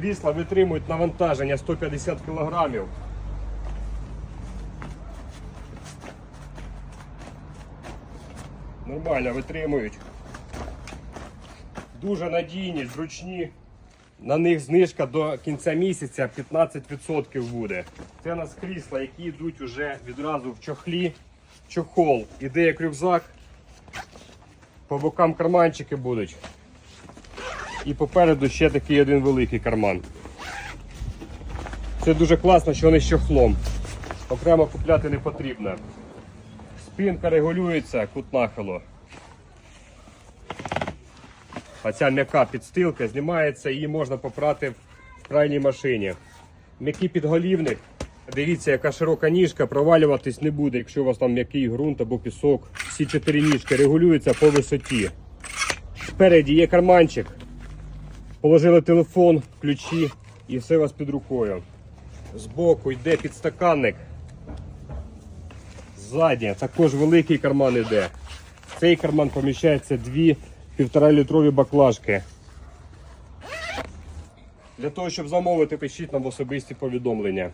Крісла витримують навантаження 150 кг. Нормально витримують. Дуже надійні, зручні. На них знижка до кінця місяця 15% буде. Це у нас крісла, які йдуть уже відразу в чохлі. Чохол. Іде як рюкзак. По бокам карманчики будуть. І попереду ще такий один великий карман. Це дуже класно, що вони з чохлом. Окремо купляти не потрібно. Спинка регулюється, кут нахилу. А ця м'яка підстилка знімається, її можна попрати в крайній машині. М'який підголівник. Дивіться, яка широка ніжка, провалюватись не буде, якщо у вас там м'який ґрунт або пісок. Всі чотири ніжки регулюються по висоті. Спереді є карманчик. Положили телефон, ключі і все у вас під рукою. Збоку йде підстаканник. Ззаді також великий карман йде. В цей карман поміщається дві півтора літрові баклажки. Для того, щоб замовити, пишіть нам особисті повідомлення.